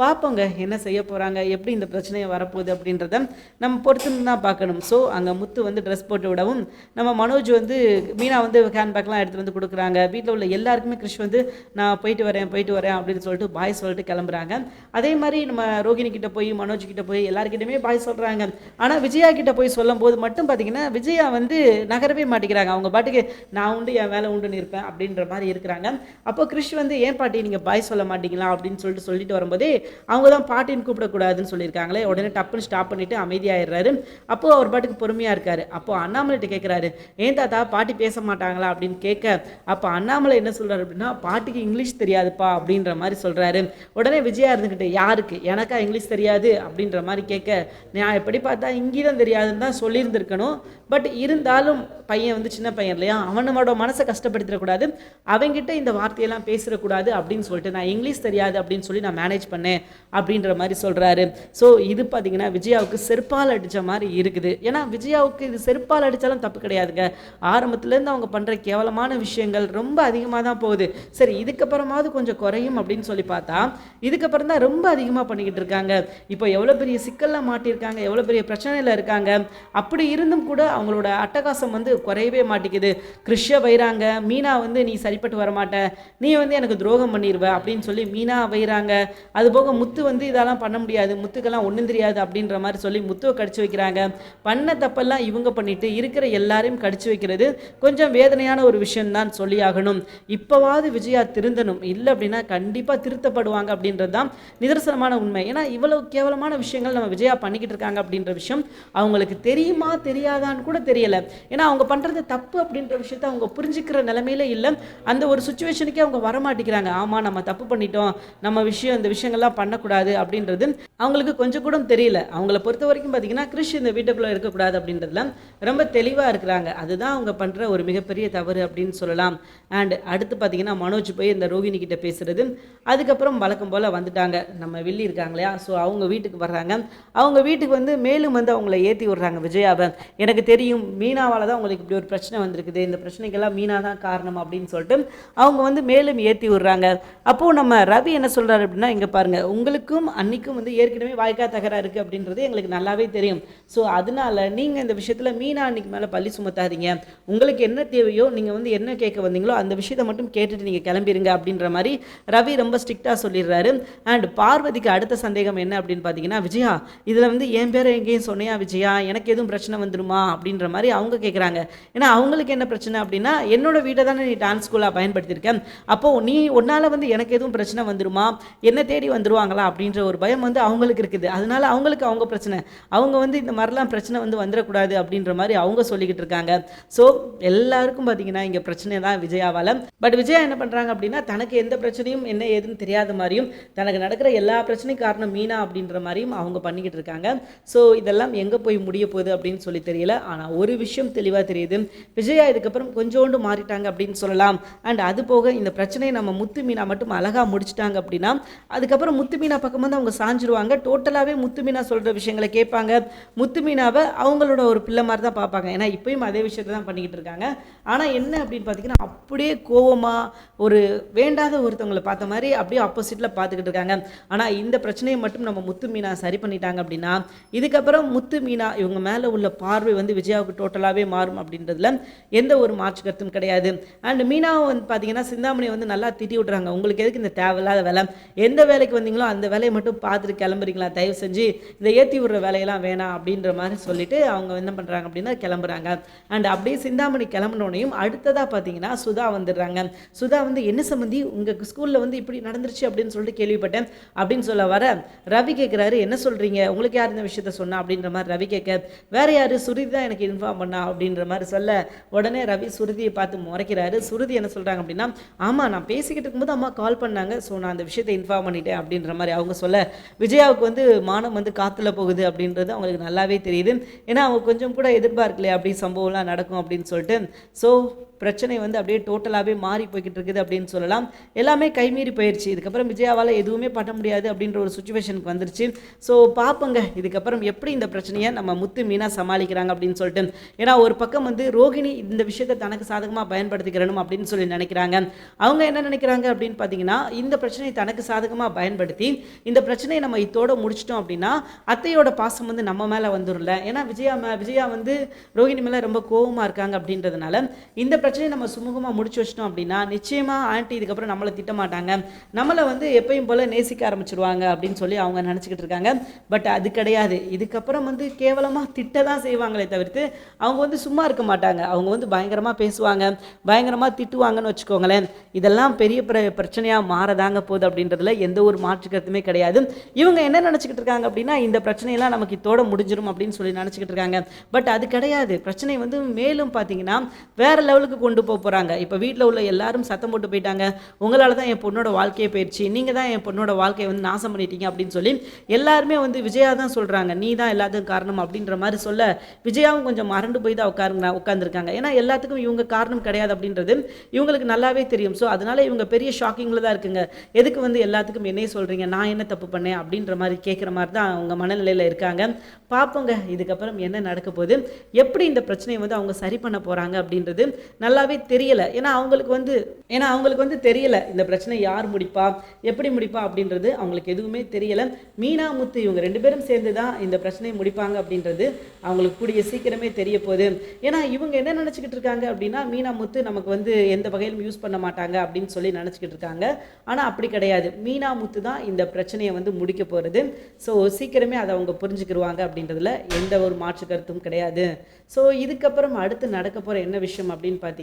பார்ப்போங்க என்ன செய்ய போகிறாங்க எப்படி இந்த பிரச்சனையை வரப்போகுது அப்படின்றத நம்ம பொறுத்துன்னு தான் பார்க்கணும். ஸோ அங்கே முத்து வந்து ட்ரெஸ் போட்டு விடவும் நம்ம மனோஜ் வந்து மீனா வந்து ஹேண்ட்பேக்லாம் எடுத்துகிட்டு வந்து கொடுக்குறாங்க. வீட்டில் உள்ள எல்லாருக்குமே கிருஷ் வந்து நான் போயிட்டு வரேன் போயிட்டு வரேன் அப்படின்னு சொல்லிட்டு பாய் சொல்லிட்டு கிளம்புறாங்க. அதே மாதிரி நம்ம ரோகிணி கிட்ட போய் மனோஜ் கிட்ட போய் எல்லாருக்கிட்டையுமே பாய் சொல்கிறாங்க ஆனால் விஜயா கிட்ட போய் சொல்லும் போது மட்டும் பார்த்தீங்கன்னா விஜயா வந்து நகரவே மாட்டேங்கிறாங்க. அவங்க பாட்டுக்கு நான் உண்டு என் வேலை உண்டுன்னு இருப்பேன் அப்படின்ற மாதிரி இருக்கிறாங்க. அப்போ கிருஷ் வந்து ஏன் பாட்டி நீங்கள் பாய் சொல்ல மாட்டீங்களா? அப்படின்னு சொல்லிட்டு சொல்லிட்டு வரும்போதே அவங்க தான் பாட்டின்னு கூப்பிடக்கூடாதுன்னு சொல்லியிருக்காங்களே உடனே டப்புன்னு ஸ்டாப் பண்ணிட்டு அமைதியாயிடுறாரு. அப்போ அவர் பாட்டுக்கு பொறுமையாக இருக்காரு. அப்போ அண்ணாமலைகிட்ட கேட்குறாரு ஏன் தாத்தா பாட்டி பேச மாட்டாங்களா? அப்படின்னு கேட்க அப்போ அண்ணாமலை என்ன சொல்றாரு அப்படின்னா பாட்டிக்கு இங்கிலீஷ் தெரியாதுப்பா அப்படின்ற மாதிரி சொல்கிறாரு உடனே விஜயா இருந்துக்கிட்டு யாருக்கு? எனக்கா இங்கிலீஷ் தெரியாது? அப்படின்ற மாதிரி கேட்க நான் எப்படி பார்த்தா இங்கேயும் தெரியாதுன்னு தான் சொல்லியிருந்திருக்கணும். பட் இருந்தாலும் பையன் வந்து சின்ன பையன் இல்லையா? அவனோட மனசை கஷ்டப்படுத்திடக்கூடாது அவங்கிட்ட இந்த வார்த்தையெல்லாம் பேசிடக்கூடாது அப்படின்னு சொல்லிட்டு நான் இங்கிலீஷ் தெரியாது அப்படின்னு சொல்லி நான் மேனேஜ் பண்ணேன். அப்படின்ற மாதிரி சொல்கிறாரு ஸோ இது பார்த்தீங்கன்னா விஜயாவுக்கு செருப்பால் அடித்த மாதிரி இருக்குது. ஏன்னா விஜயாவுக்கு இது செருப்பால் அடித்தாலும் தப்பு கிடையாதுங்க. ஆரம்பத்துலேருந்து அவங்க பண்ணுற கேவலமான விஷயங்கள் ரொம்ப அதிகமாக தான் போகுது. சரி இதுக்கப்புறமாவது கொஞ்சம் குறையும் அப்படின்னு சொல்லி பார்த்தா இதுக்கப்புறம் தான் ரொம்ப அதிகமாக பண்ணிக்கிட்டு இருக்காங்க. இப்போ எவ்வளோ பெரிய சிக்கலில் மாட்டியிருக்காங்க எவ்வளோ பெரிய பிரச்சனையில் இருக்காங்க அப்படி இருந்தும் கூட அவங்களோட அட்டகாசம் வந்து குறையவே மாட்டேங்குது. கிருஷ்ய வைராங்க மீனா வந்து நீ சரிப்பட்டு வரமாட்ட. நீ வந்து எனக்கு துரோகம் பண்ணிடுவ அப்படின்னு சொல்லி மீனா வைராங்க. அது போக முத்து வந்து இதெல்லாம் பண்ண முடியாது முத்துக்கெல்லாம் ஒன்றும் தெரியாது அப்படின்ற மாதிரி சொல்லி முத்துவை கடிச்சு வைக்கிறாங்க. பண்ண தப்பெல்லாம் இவங்க பண்ணிட்டு இருக்கிற எல்லாரையும் கடிச்சு வைக்கிறது கொஞ்சம் வேதனையான ஒரு விஷயம்தான் சொல்லி ஆகணும். இப்போவாவது விஜயா திருந்தணும். இல்லை அப்படின்னா கண்டிப்பாக திருத்தப்படுவாங்க அப்படின்றது தான் நிதர்சனமான உண்மை. ஏன்னா இவ்வளவு கேவலமான விஷயங்கள் நம்ம விஜயா பண்ணிக்கிட்டு இருக்காங்க அப்படின்ற விஷயம் அவங்களுக்கு தெரியுமா தெரியாதான்னு கூட தெரியல. ஏன்னா அவங்க பண்ணுறது தப்பு அப்படின்ற விஷயத்த அவங்க புரிஞ்சுக்கிற நிலைமையில இல்லை. அந்த ஒரு சுச்சுவேஷனுக்கே அவங்க வரமாட்டேங்கிறாங்க. ஆமாம் நம்ம தப்பு பண்ணிட்டோம். நம்ம விஷயம் இந்த விஷயங்கள்லாம் பண்ணக்கூடாது அப்படின்றது அவங்களுக்கு கொஞ்சம் கூட தெரியல. அவங்கள பொறுத்த வரைக்கும் பார்த்தீங்கன்னா கிறிஷ் இந்த வீட்டுக்குள்ளே இருக்கக்கூடாது அப்படின்றதுல ரொம்ப தெளிவாக இருக்கிறாங்க. அதுதான் அவங்க பண்ணுற ஒரு மிகப்பெரிய தவறு அப்படின்னு சொல்லலாம். அண்ட் அடுத்து பார்த்தீங்கன்னா மனோஜ் போய் இந்த ரோகிணி கிட்ட பேசுறது. அதுக்கப்புறம் வழக்கம் போல் வந்துட்டாங்க. நம்ம வில்லி இருக்காங்க இல்லையா? ஸோ அவங்க வீட்டுக்கு வர்றாங்க. அவங்க வீட்டுக்கு வந்து மேலும் வந்து அவங்கள ஏற்றி விடுறாங்க விஜயாவை. எனக்கு தெரியும் மீனாவால் தான் உங்களுக்கு இப்படி ஒரு பிரச்சனை வந்திருக்குது. இந்த பிரச்சனைக்கெல்லாம் மீனா தான் காரணம் அப்படின்னு சொல்லிட்டு அவங்க வந்து மேலும் ஏற்றி விடுறாங்க. அப்போது நம்ம ரவி என்ன சொல்கிறாரு அப்படின்னா இங்கே பாருங்கள் உங்களுக்கும் அன்னைக்கும் வந்து ஏற்கனவே வாய்க்கா தகராறு இருக்குது அப்படின்றது எங்களுக்கு நல்லாவே தெரியும். ஸோ அதனால நீங்கள் இந்த விஷயத்தில் மீனா அன்னைக்கு மேலே பள்ளி சுமத்தாதீங்க. உங்களுக்கு என்ன தேவையோ நீங்கள் வந்து என்ன கேட்க வந்தீங்களோ அந்த விஷயத்தை மட்டும் கேட்டுட்டு நீங்கள் கிளம்பிடுங்க அப்படின்ற மாதிரி ரவி ரொம்ப ஸ்ட்ரிக்டாக சொல்லிடுறாரு. அண்ட் பார்வதிக்கு அடுத்த சந்தேகம் என்ன அப்படின்னு பார்த்தீங்கன்னா விஜயா இதில் வந்து என் பேரை எங்கேயும் சொன்னியா விஜயா? எனக்கு எதுவும் பிரச்சனை வந்துருமா? அப்படின்ற மாதிரி அவங்க கேட்குறாங்க ஏன்னா அவங்களுக்கு என்ன பிரச்சனை அப்படின்னா என்னோட வீட்டை தானே நீ டான்ஸ் ஸ்கூலாக பயன்படுத்தியிருக்கேன் அப்போது நீ உன்னால் வந்து எனக்கு எதுவும் பிரச்சனை வந்துருமா? என்ன தேடி வந்து வந்துடுவாங்களா அப்படின்ற ஒரு பயம் வந்து அவங்களுக்கு இருக்குது. அதனால அவங்களுக்கு அவங்க பிரச்சனை. அவங்க வந்து இந்த மாதிரிலாம் பிரச்சனை வந்து வந்துடக்கூடாது அப்படின்ற மாதிரி அவங்க சொல்லிக்கிட்டு இருக்காங்க. ஸோ எல்லாருக்கும் பார்த்தீங்கன்னா இங்கே பிரச்சனை தான் விஜயாவால். பட் விஜயா என்ன பண்ணுறாங்க அப்படின்னா தனக்கு எந்த பிரச்சனையும் என்ன ஏதுன்னு தெரியாத மாதிரியும் தனக்கு நடக்கிற எல்லா பிரச்சனையும் காரணம் மீனா அப்படின்ற மாதிரியும் அவங்க பண்ணிக்கிட்டு இருக்காங்க. ஸோ இதெல்லாம் எங்கே போய் முடிய போகுது அப்படின்னு சொல்லி தெரியல. ஆனால் ஒரு விஷயம் தெளிவாக தெரியுது. விஜயா இதுக்கப்புறம் கொஞ்சோண்டு மாறிட்டாங்க அப்படின்னு சொல்லலாம். அண்ட் அது போக இந்த பிரச்சனையை நம்ம முத்து மீனா மட்டும் அழகாக முடிச்சிட்டாங்க அப்படின்னா அதுக்கப்புறம் முத்து மீனா பக்கம் வந்து அவங்க சாஞ்சிருவாங்க. டோட்டலாகவே முத்து மீனா சொல்கிற விஷயங்களை கேட்பாங்க. முத்து மீனாவை அவங்களோட ஒரு பிள்ளை மாதிரி தான் பார்ப்பாங்க. ஏன்னா இப்பயும் அதே விஷயத்தை தான் பண்ணிக்கிட்டு இருக்காங்க. ஆனால் என்ன அப்படின்னு பார்த்தீங்கன்னா அப்படியே கோவமாக ஒரு வேண்டாத ஒருத்தவங்களை பார்த்த மாதிரி அப்படியே ஆப்போசிட்டில் பார்த்துக்கிட்டு இருக்காங்க. ஆனால் இந்த பிரச்சனையை மட்டும் நம்ம முத்து மீனா சரி பண்ணிட்டாங்க அப்படின்னா இதுக்கப்புறம் முத்து மீனா இவங்க மேலே உள்ள பார்வை வந்து விஜயாவுக்கு டோட்டலாகவே மாறும் அப்படின்றதுல எந்த ஒரு மாற்று கருத்தும் கிடையாது. அண்ட் மீனாவை வந்து பார்த்தீங்கன்னா சிந்தாமணியை வந்து நல்லா திட்டி விட்றாங்க உங்களுக்கு எதுக்கு இந்த தேவையில்லாத வேலை? எந்த வேலைக்கு வந்து வந்தீங்களோ அந்த வேலையை மட்டும் பார்த்துட்டு கிளம்புறீங்களா? தயவு செஞ்சு இதை ஏற்றி விடுற வேலையெல்லாம் வேணாம் அப்படின்ற மாதிரி சொல்லிட்டு அவங்க என்ன பண்ணுறாங்க அப்படின்னா கிளம்புறாங்க. அண்ட் அப்படியே சிந்தாமணி கிளம்புனோடையும் அடுத்ததாக பார்த்தீங்கன்னா சுதா வந்துடுறாங்க. சுதா வந்து என்ன சம்மந்தி உங்கள் ஸ்கூலில் வந்து இப்படி நடந்துருச்சு அப்படின்னு சொல்லிட்டு கேள்விப்பட்டேன். அப்படின்னு சொல்ல வர ரவி கேட்குறாரு என்ன சொல்கிறீங்க உங்களுக்கு யார் இந்த விஷயத்த சொன்னா? அப்படின்ற மாதிரி ரவி கேட்க வேற யார்? சுருதி தான் எனக்கு இன்ஃபார்ம் பண்ணா. அப்படின்ற மாதிரி சொல்ல உடனே ரவி சுருதியை பார்த்து முறைக்கிறாரு. சுருதி என்ன சொல்கிறாங்க அப்படின்னா ஆமாம் நான் பேசிக்கிட்டு இருக்கும்போது அம்மா கால் பண்ணாங்க. ஸோ நான் அந்த விஷயத்தை இன்ஃபார்ம் பண்ணிட்டேன் அப்படின்ற மாதிரி அவங்க சொல்ல விஜயாவுக்கு வந்து மானம் வந்து காற்றுல போகுது அப்படின்றது அவங்களுக்கு நல்லாவே தெரியுது. ஏன்னா அவங்க கொஞ்சம் கூட எதிர்பார்க்கலையே அப்படி சம்பவம்லாம் நடக்கும் அப்படின்னு சொல்லிட்டு. ஸோ பிரச்சனை வந்து அப்படியே டோட்டலாகவே மாறி போய்கிட்டு இருக்குது அப்படின்னு சொல்லலாம். எல்லாமே கைமீறி போயிடுச்சு இதுக்கப்புறம் விஜயாவால் எதுவுமே பண்ண முடியாது அப்படின்ற ஒரு சுச்சுவேஷனுக்கு வந்துருச்சு. ஸோ பார்ப்போங்க இதுக்கப்புறம் எப்படி இந்த பிரச்சனையை நம்ம முத்து மீனாக சமாளிக்கிறாங்க அப்படின்னு சொல்லிட்டு. ஏன்னா ஒரு பக்கம் வந்து ரோகிணி இந்த விஷயத்தை தனக்கு சாதகமாக பயன்படுத்திக்கிறணும் அப்படின்னு சொல்லி நினைக்கிறாங்க. அவங்க என்ன நினைக்கிறாங்க அப்படின்னு பார்த்தீங்கன்னா இந்த பிரச்சனையை தனக்கு சாதகமாக பயன்படுத்தி இந்த பிரச்சனையை நம்ம இதோட முடிச்சிட்டோம் அப்படின்னா அத்தையோட பாசம் வந்து நம்ம மேலே வந்துடும்ல ஏன்னா விஜயா மே விஜயா வந்து ரோகிணி மேலே ரொம்ப கோவமாக இருக்காங்க அப்படின்றதுனால இந்த பிரச்சனையை நம்ம சுமூகமாக முடிச்சு வச்சிட்டோம் அப்படின்னா நிச்சயமாக ஆன்ட்டி இதுக்கப்புறம் நம்மளை திட்ட மாட்டாங்க. நம்மளை வந்து எப்பயும் போல் நேசிக்க ஆரம்பிச்சிருவாங்க அப்படின்னு சொல்லி அவங்க நினச்சிக்கிட்டு இருக்காங்க. பட் அது கிடையாது. இதுக்கப்புறம் வந்து கேவலமாக திட்ட தான் செய்வாங்களே தவிர்த்து அவங்க வந்து சும்மா இருக்க மாட்டாங்க. அவங்க வந்து பயங்கரமாக பேசுவாங்க. பயங்கரமாக திட்டுவாங்கன்னு வச்சுக்கோங்களேன். இதெல்லாம் பெரிய பிர பிரச்சனையாக மாறதாங்க போகுது அப்படின்றதுல எந்த ஒரு மாற்று கருத்துமே கிடையாது. இவங்க என்ன நினச்சிக்கிட்டு இருக்காங்க அப்படின்னா இந்த பிரச்சனையெல்லாம் நமக்கு இதோட முடிஞ்சிடும் அப்படின்னு சொல்லி நினச்சிக்கிட்டு இருக்காங்க. பட் அது கிடையாது. பிரச்சனை வந்து மேலும் பார்த்தீங்கன்னா வேற லெவலுக்கு கொண்டு போக போகிறாங்க இப்போ வீட்டில் உள்ள எல்லாரும் சத்தம் போட்டு போயிட்டாங்க. உங்களால் தான் என் பொண்ணோட வாழ்க்கையை போயிடுச்சு நீங்கள் தான் என் பொண்ணோட வாழ்க்கையை வந்து நாசம் பண்ணிட்டீங்க அப்படின்னு சொல்லி எல்லாருமே வந்து விஜயா தான் சொல்கிறாங்க நீ தான் எல்லாத்துக்கும் காரணம் அப்படின்ற மாதிரி சொல்ல விஜயாவும் கொஞ்சம் மறண்டு போய் தான் உட்காருங்க உட்காந்துருக்காங்க ஏன்னா எல்லாத்துக்கும் இவங்க காரணம் கிடையாது அப்படின்றது இவங்களுக்கு நல்லாவே தெரியும். ஸோ அதனால இவங்க பெரிய ஷாக்கிங்கில் தான் இருக்குங்க. எதுக்கு வந்து எல்லாத்துக்கும் என்னையே சொல்கிறீங்க நான் என்ன தப்பு பண்ணேன் அப்படின்ற மாதிரி கேட்குற மாதிரி தான் அவங்க மனநிலையில் இருக்காங்க. பார்ப்போங்க இதுக்கப்புறம் என்ன நடக்க போகுது? எப்படி இந்த பிரச்சனையை வந்து அவங்க சரி பண்ண போகிறாங்க அப்படின்றது நல்லாவே தெரியலை. ஏன்னா அவங்களுக்கு வந்து ஏன்னா அவங்களுக்கு வந்து தெரியல. இந்த பிரச்சனை யார் முடிப்பா? எப்படி முடிப்பா? அப்படின்றது அவங்களுக்கு எதுவுமே தெரியலை. மீனா முத்து இவங்க ரெண்டு பேரும் சேர்ந்து தான் இந்த பிரச்சனையை முடிப்பாங்க அப்படின்றது அவங்களுக்கு கூடிய சீக்கிரமே தெரிய போகுது. ஏன்னா இவங்க என்ன நினச்சிக்கிட்டு இருக்காங்க அப்படின்னா மீனா முத்து நமக்கு வந்து எந்த வகையிலும் யூஸ் பண்ண மாட்டாங்க அப்படின்னு சொல்லி நினச்சிக்கிட்டு இருக்காங்க. ஆனால் அப்படி கிடையாது. மீனா முத்து தான் இந்த பிரச்சனையை வந்து முடிக்க போகிறது ஸோ சீக்கிரமே அதை அவங்க புரிஞ்சுக்கிருவாங்க அப்படின்றதுல எந்த ஒரு மாற்று கருத்தும் கிடையாது. ஸோ இதுக்கப்புறம் அடுத்து நடக்க போகிற என்ன விஷயம் அப்படின்னு பார்த்தீங்கன்னா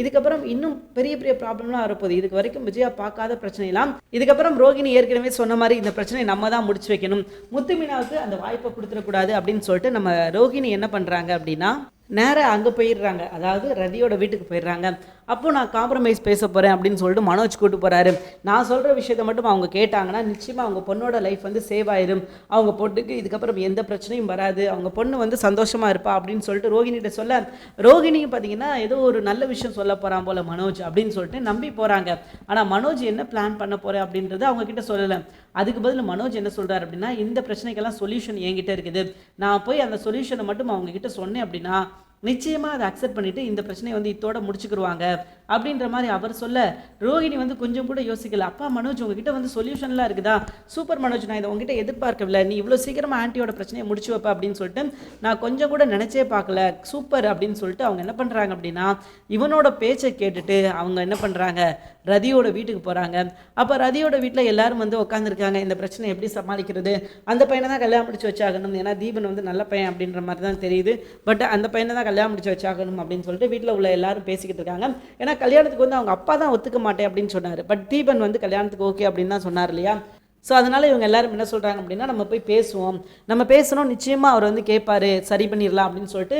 இதுக்கப்புறம் இன்னும் பெரிய பெரிய ப்ராப்ளம்லாம் வரப்போகுது. இதுக்கு வரைக்கும் விஜயா பார்க்காத பிரச்சனைலாம் இதுக்கப்புறம் ரோகிணி ஏற்கனவே சொன்ன மாதிரி இந்த பிரச்சனையை நம்ம தான் முடிச்சு வைக்கணும். முத்து மீனாவுக்கு அந்த வாய்ப்பை கொடுத்துடக்கூடாது அப்படின்னு சொல்லிட்டு நம்ம ரோகிணி என்ன பண்ணுறாங்க அப்படின்னா நேராக அங்கே போயிடுறாங்க. அதாவது ரதியோட வீட்டுக்கு போயிடுறாங்க. அப்போ நான் காம்ப்ரமைஸ் பேச போகிறேன் அப்படின்னு சொல்லிட்டு மனோஜ் கூட்டு போகிறாரு நான் சொல்கிற விஷயத்த மட்டும் அவங்க கேட்டாங்கன்னா நிச்சயமாக அவங்க பொண்ணோட லைஃப் வந்து சேவ் ஆயிரும். அவங்க பொண்ணுக்கு இதுக்கப்புறம் எந்த பிரச்சனையும் வராது. அவங்க பொண்ணு வந்து சந்தோஷமாக இருப்பா அப்படின்னு சொல்லிட்டு ரோகிணிகிட்ட சொல்ல ரோகிணியும் பார்த்தீங்கன்னா ஏதோ ஒரு நல்ல விஷயம் சொல்ல போகிறான் போல மனோஜ் அப்படின்னு சொல்லிட்டு நம்பி போகிறாங்க ஆனால் மனோஜ் என்ன பிளான் பண்ண போகிறேன் அப்படின்றத அவங்க கிட்ட சொல்லலை. அதுக்கு பதில் மனோஜ் என்ன சொல்கிறார் அப்படின்னா இந்த பிரச்சனைக்கெல்லாம் சொல்யூஷன் என்கிட்ட இருக்குது. நான் போய் அந்த சொல்யூஷனை மட்டும் அவங்க கிட்ட சொன்னேன் அப்படின்னா நிச்சயமாக அதை அக்செப்ட் பண்ணிவிட்டு இந்த பிரச்சனையை வந்து இதோட முடிச்சுக்கிடுவாங்க அப்படின்ற மாதிரி அவர் சொல்ல ரோகிணி வந்து கொஞ்சம் கூட யோசிக்கல. அப்பா மனோஜ் உங்ககிட்ட வந்து சொல்யூஷன்லாம் இருக்குதா? சூப்பர் மனோஜ் நான் இதை உங்ககிட்ட எதிர்பார்க்கவில்லை. நீ இவ்வளோ சீக்கிரமாக ஆண்டியோட பிரச்சனையை முடிச்சு வைப்ப? அப்படின்னு சொல்லிட்டு நான் கொஞ்சம் கூட நினச்சே பார்க்கல. சூப்பர். அப்படின்னு சொல்லிட்டு அவங்க என்ன பண்ணுறாங்க அப்படின்னா இவனோட பேச்சை கேட்டுட்டு அவங்க என்ன பண்ணுறாங்க ரதியோட வீட்டுக்கு போகிறாங்க அப்போ ரதியோட வீட்டில் எல்லாரும் வந்து உட்காந்துருக்காங்க இந்த பிரச்சனை எப்படி சமாளிக்கிறது? அந்த பையனை தான் கல்யாணம் முடிச்சு வச்சாகணும். ஏன்னா தீபன் வந்து நல்ல பையன் அப்படின்ற மாதிரி தான் தெரியுது. பட் அந்த பையனை தான் கல்யாணம் முடிச்சு வச்சாகணும் அப்படின்னு சொல்லிட்டு வீட்டில் உள்ள எல்லாரும் பேசிக்கிட்டு இருக்காங்க. ஏன்னா கல்யாணத்துக்கு வந்து அவங்க அப்பா தான் ஒத்துக்க மாட்டேன் அப்படின்னு சொன்னார். பட் தீபன் வந்து கல்யாணத்துக்கு ஓகே அப்படின்னு தான் சொன்னார் இல்லையா? ஸோ அதனால் இவங்க எல்லாரும் என்ன சொல்கிறாங்க அப்படின்னா நம்ம போய் பேசுவோம். நம்ம பேசணும் நிச்சயமாக அவர் வந்து கேட்பாரு சரி பண்ணிடலாம் அப்படின்னு சொல்லிட்டு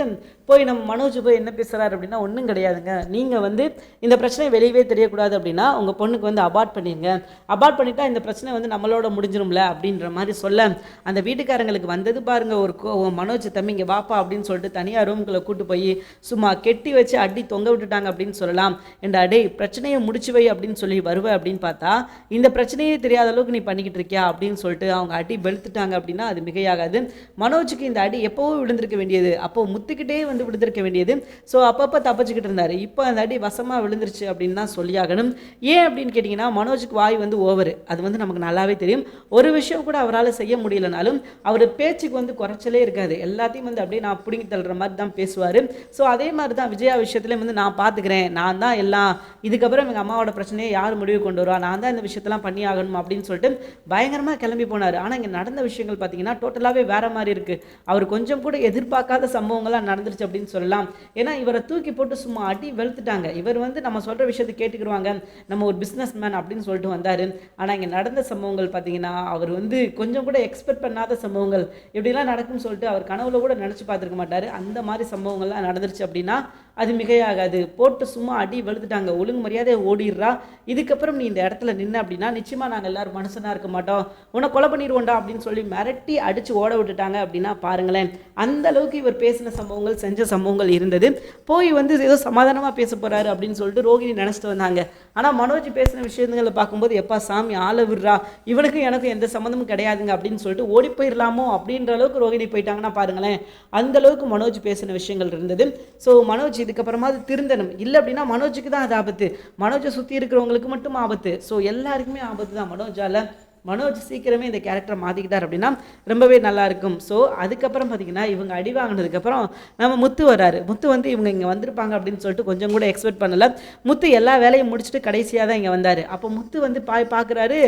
போய் நம்ம மனோஜ் போய் என்ன பேசுகிறாரு அப்படின்னா ஒன்றும் கிடையாதுங்க. நீங்கள் வந்து இந்த பிரச்சனை வெளியவே தெரியக்கூடாது அப்படின்னா உங்கள் பொண்ணுக்கு வந்து அபார்ட் பண்ணிடுங்க அபார்ட் பண்ணிட்டா இந்த பிரச்சனை வந்து நம்மளோட முடிஞ்சிரும்ல அப்படின்ற மாதிரி சொல்ல அந்த வீட்டுக்காரங்களுக்கு வந்தது பாருங்கள் ஒரு கோ மனோஜ் தம்பிங்க வாப்பா அப்படின்னு சொல்லிட்டு தனியாக ரூம்குள்ளே கூட்டு போய் சும்மா கெட்டி வச்சு அடி தொங்க விட்டுட்டாங்க அப்படின்னு சொல்லலாம். என்ற அடே பிரச்சனையை முடிச்சு வை அப்படின்னு சொல்லி வருவே அப்படின்னு பார்த்தா இந்த பிரச்சனையே தெரியாத அளவுக்கு நீ பண்ணிக்கிட்டு இருக்கியா? அப்படின்னு சொல்லிட்டு அவங்க அடி வெளுத்துட்டாங்க அப்படின்னா அது மிகையாகாது. மனோஜுக்கு இந்த அடி எப்போவும் விழுந்திருக்க வேண்டியது. அப்போ முத்துக்கிட்டே வந்து வந்து விழுந்திருக்க வேண்டியது. ஸோ அப்பப்போ தப்பிச்சுக்கிட்டு இருந்தார். இப்போ அந்த அடி வசமாக விழுந்துருச்சு அப்படின்னு தான் சொல்லியாகணும் ஏன் அப்படின்னு கேட்டிங்கன்னா மனோஜுக்கு வாய் வந்து ஓவர். அது வந்து நமக்கு நல்லாவே தெரியும். ஒரு விஷயம் கூட அவரால் செய்ய முடியலனாலும் அவர் பேச்சுக்கு வந்து குறைச்சலே இருக்காது. எல்லாத்தையும் வந்து அப்படியே நான் பிடுங்கி தள்ளுற மாதிரி தான் பேசுவார். ஸோ அதே மாதிரி தான் விஜயா விஷயத்துலேயும் வந்து நான் பார்த்துக்கிறேன் நான் தான் எல்லாம் இதுக்கப்புறம் எங்கள் அம்மாவோட பிரச்சனையை யார் முடிவு கொண்டு வருவா? நான் தான் இந்த விஷயத்தெல்லாம் பண்ணி ஆகணும் அப்படின்னு சொல்லிட்டு பயங்கரமாக கிளம்பி போனார். ஆனால் இங்கே நடந்த விஷயங்கள் பார்த்தீங்கன்னா டோட்டலாகவே வேற மாதிரி இருக்குது அவர் கொஞ்சம் கூட எதிர்பார்க்காத சம்பவங்கள்லாம் நடந்துருச்சு அப்படின்னு சொல்லலாம். ஏன்னா இவரை தூக்கி போட்டு சும்மா அடி வெளுத்துட்டாங்க. இவர் வந்து நம்ம சொல்கிற விஷயத்தை கேட்டுக்கிடுவாங்க. நம்ம ஒரு பிஸ்னஸ் மேன் அப்படின்னு சொல்லிட்டு வந்தார். ஆனால் இங்கே நடந்த சம்பவங்கள் பார்த்தீங்கன்னா அவர் வந்து கொஞ்சம் கூட எக்ஸ்பெக்ட் பண்ணாத சம்பவங்கள். இப்படிலாம் நடக்கும்னு சொல்லிட்டு அவர் கனவுல கூட நினச்சி பார்த்துருக்க மாட்டார். அந்த மாதிரி சம்பவங்கள்லாம் நடந்துருச்சு அப்படின்னா அது மிகையாகாது. போட்டு சும்மா அடி வெளுத்துட்டாங்க ஒழுங்கு மரியாதையை ஓடிடுறா. இதுக்கப்புறம் நீ இந்த இடத்துல நின்று அப்படின்னா நிச்சயமாக நாங்கள் எல்லாரும் மனுஷனாக இருக்க மாட்டோம். உன்னை கொலை பண்ணிடுவோண்டா அப்படின்னு சொல்லி மிரட்டி அடித்து ஓட விட்டுட்டாங்க அப்படின்னா பாருங்களேன். அந்த அளவுக்கு இவர் பேசின சம்பவங்கள் செஞ்ச சம்பவங்கள் இருந்தது. போய் வந்து ஏதோ சமாதானமாக பேச போகிறாரு அப்படின்னு சொல்லிட்டு ரோகிணி நினச்சிட்டு வந்தாங்க. ஆனால் மனோஜ் பேசின விஷயங்களை பார்க்கும்போது எப்பா சாமி ஆள விடுறா. இவனுக்கும் எனக்கும் எந்த சம்மந்தமும் கிடையாதுங்க அப்படின்னு சொல்லிட்டு ஓடி போயிடலாமோ அப்படின்ற அளவுக்கு ரோகிணி போயிட்டாங்கன்னா பாருங்களேன். அந்த அளவுக்கு மனோஜ் பேசின விஷயங்கள் இருந்தது. ஸோ மனோஜ் இதுக்கப்புறமா அது திருந்தணும். இல்லை அப்படின்னா மனோஜுக்கு தான் அது ஆபத்து. மனோஜை சுற்றி இருக்கிறவங்களுக்கு மட்டும் ஆபத்து. ஸோ எல்லாருக்குமே ஆபத்து தான் மனோஜால மனோஜ் சீக்கிரமே இந்த கேரக்டரை மாற்றிக்கிட்டார் அப்படின்னா ரொம்பவே நல்லாயிருக்கும் ஸோ அதுக்கப்புறம் பார்த்திங்கன்னா இவங்க அடி வாங்கினதுக்கப்புறம் நம்ம முத்து வராரு முத்து வந்து இவங்க இங்கே வந்திருப்பாங்க அப்படின்னு சொல்லிட்டு கொஞ்சம் கூட எக்ஸ்பெக்ட் பண்ணல. முத்து எல்லா வேலையும் முடிச்சுட்டு கடைசியாக தான் இங்கே வந்தார். அப்போ முத்து வந்து பாய் பார்க்குறாரு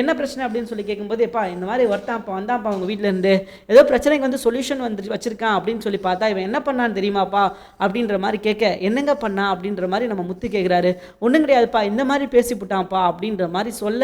என்ன பிரச்சனை அப்படின்னு சொல்லி கேட்கும்போது எப்பா இந்த மாதிரி ஒருத்தான்ப்பா வந்தான்ப்பா அவங்க வீட்டிலேருந்து ஏதோ பிரச்சனைக்கு வந்து சொல்யூஷன் வந்து வச்சுருக்கான் அப்படின்னு சொல்லி பார்த்தா இவன் என்ன பண்ணான்னு தெரியுமாப்பா? அப்படின்ற மாதிரி கேட்க என்னங்க பண்ணா? அப்படின்ற மாதிரி நம்ம முத்து கேட்குறாரு ஒன்றும் கிடையாதுப்பா இந்த மாதிரி பேசிவிட்டான்ப்பா அப்படின்ற மாதிரி சொல்ல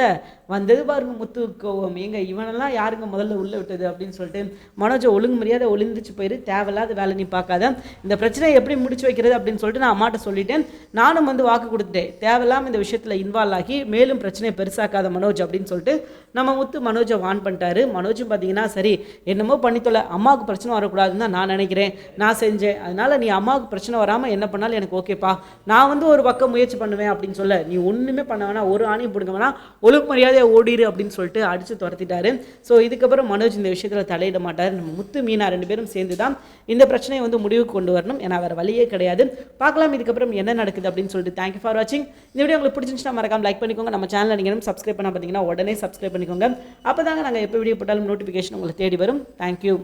வந்தது பாருங்க முத்து. கோவம் ஏங்க இவனெல்லாம் யாருங்க முதல்ல உள்ள விட்டது அப்படின்னு சொல்லிட்டு மனோஜை ஒழுங்கு மரியாதை ஒளிந்துச்சு போயிரு. தேவையில்லாத வேலை நீ பார்க்காத. இந்த பிரச்சனையை எப்படி முடிச்சு வைக்கிறது அப்படின்னு சொல்லிட்டு நான் அம்மாட்ட சொல்லிட்டேன். நானும் வந்து வாக்கு கொடுத்துட்டேன். தேவையில்லாமல் இந்த விஷயத்தில் இன்வால்வ் ஆகி மேலும் பிரச்சனையை பெருசாக்காத மனோஜ் அப்படின்னு சொல்லிட்டு நம்ம முத்து மனோஜை வான் பண்ணிட்டாரு. மனோஜும் பார்த்தீங்கன்னா சரி என்னமோ பண்ணித்தொலை அம்மாவுக்கு பிரச்சனை வரக்கூடாதுன்னு தான் நான் நினைக்கிறேன். நான் செஞ்சேன். அதனால நீ அம்மாவுக்கு பிரச்சனை வராமல் என்ன பண்ணாலும் எனக்கு ஓகேப்பா நான் வந்து ஒரு பக்கம் முயற்சி பண்ணுவேன் அப்படின்னு சொல்ல. நீ ஒன்றுமே பண்ண வேணாம். ஒரு ஆணையும் பிடுங்க வேணாம். ஒழுங்கு மரியாதையை ஓடிடு அப்படின்னு சொல்லிட்டு அடித்து துரத்திட்டாரு. ஸோ இதுக்கப்புறம் மனோஜ் இந்த விஷயத்தில் தலையிட மாட்டார். நம்ம முத்து மீனா ரெண்டு பேரும் சேர்ந்து தான் இந்த பிரச்சனையை வந்து முடிவுக்கு கொண்டு வரணும். ஏன்னா வேறு வழியே கிடையாது. பார்க்கலாம் இதுக்கப்புறம் என்ன நடக்குது அப்படின்னு சொல்லிட்டு தேங்க்யூ ஃபார் வாட்சிங் இந்த வீடியோ உங்களுக்கு பிடிச்சிருந்துச்சுன்னா மறக்காம லைக் பண்ணிக்கோங்க. நம்ம சேனலை நீங்கள் சப்ஸ்கிரைப் பண்ண பார்த்தீங்கன்னா உடனே சப்ஸ்கிரைப் பண்ணிக்கோங்க. அப்போ தாங்க நாங்கள் எப்போ வீடியோ போட்டாலும் நோட்டிஃபிகேஷன் உங்களுக்கு தேடி வரும். தேங்க்யூ